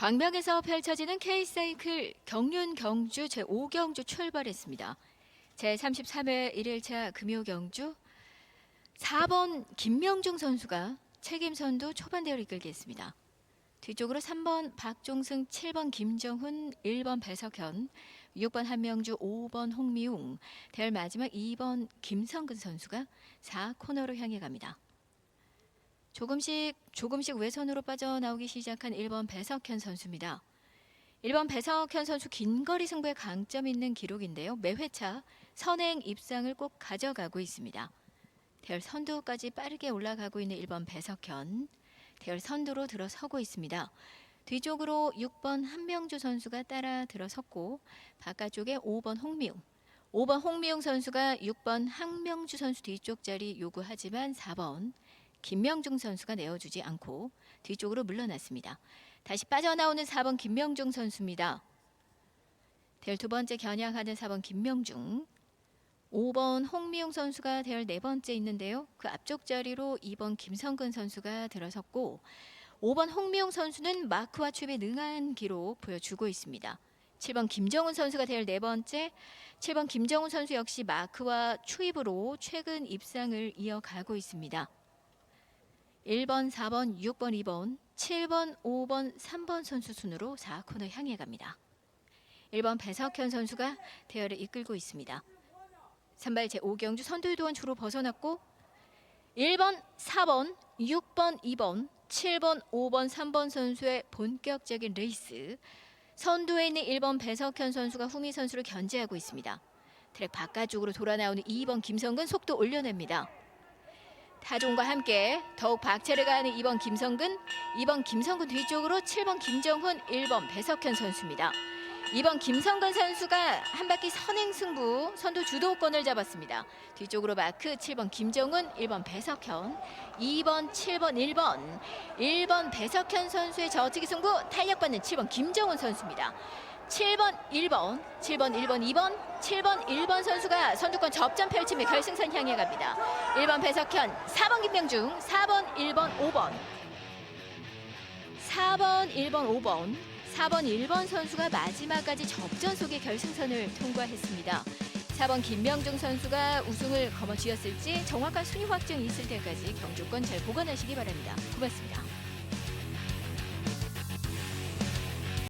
광명에서 펼쳐지는 K사이클 경륜 경주 제5경주 출발했습니다. 제33회 1일차 금요 경주 4번 김명중 선수가 책임 선두 초반 대회를 이끌겠습니다. 뒤쪽으로 3번 박종승, 7번 김정훈, 1번 배석현, 6번 한명주, 5번 홍미웅, 대열 마지막 2번 김성근 선수가 4코너로 향해 갑니다. 조금씩 조금씩 외선으로 빠져나오기 시작한 1번 배석현 선수입니다. 1번 배석현 선수 긴 거리 승부에 강점 있는 기록인데요. 매 회차 선행 입상을 꼭 가져가고 있습니다. 대열 선두까지 빠르게 올라가고 있는 1번 배석현. 대열 선두로 들어서고 있습니다. 뒤쪽으로 6번 한명주 선수가 따라 들어섰고 바깥쪽에 5번 홍미웅. 5번 홍미웅 선수가 6번 항명주 선수 뒤쪽 자리 요구하지만 4번 김명중 선수가 내어주지 않고 뒤쪽으로 물러났습니다. 다시 빠져나오는 4번 김명중 선수입니다. 대열 두 번째 겨냥하는 4번 김명중. 5번 홍미용 선수가 대열 네 번째 있는데요. 그 앞쪽 자리로 2번 김성근 선수가 들어섰고 5번 홍미용 선수는 마크와 춤에 능한 기록 보여주고 있습니다. 7번 김정훈 선수가 대열 네 번째, 7번 김정훈 선수 역시 마크와 추입으로 최근 입상을 이어가고 있습니다. 1번, 4번, 6번, 2번, 7번, 5번, 3번 선수 순으로 4코너 향해 갑니다. 1번 배석현 선수가 대열을 이끌고 있습니다. 선발 제5경주 선두유도원 주로 벗어났고 1번, 4번, 6번, 2번, 7번, 5번, 3번 선수의 본격적인 레이스 선두에 있는 1번 배석현 선수가 후미 선수를 견제하고 있습니다. 트랙 바깥쪽으로 돌아 나오는 2번 김성근 속도 올려냅니다. 타종과 함께 더욱 박차를 가하는 2번 김성근, 2번 김성근 뒤쪽으로 7번 김정훈, 1번 배석현 선수입니다. 2번 김성근 선수가 한 바퀴 선행 승부 선두 주도권을 잡았습니다. 뒤쪽으로 마크 7번 김정훈, 1번 배석현, 2번, 7번, 1번, 1번 배석현 선수의 저치기 승부 탄력받는 7번 김정훈 선수입니다. 7번, 1번, 7번, 1번, 2번, 7번, 1번 선수가 선두권 접전 펼치며 결승선 향해 갑니다. 1번 배석현, 4번 김명중, 4번, 1번, 5번. 4번, 1번, 5번. 4번, 1번 선수가 마지막까지 접전 속의 결승선을 통과했습니다. 4번 김명중 선수가 우승을 거머쥐었을지 정확한 순위 확정이 있을 때까지 경주권 잘 보관하시기 바랍니다. 고맙습니다.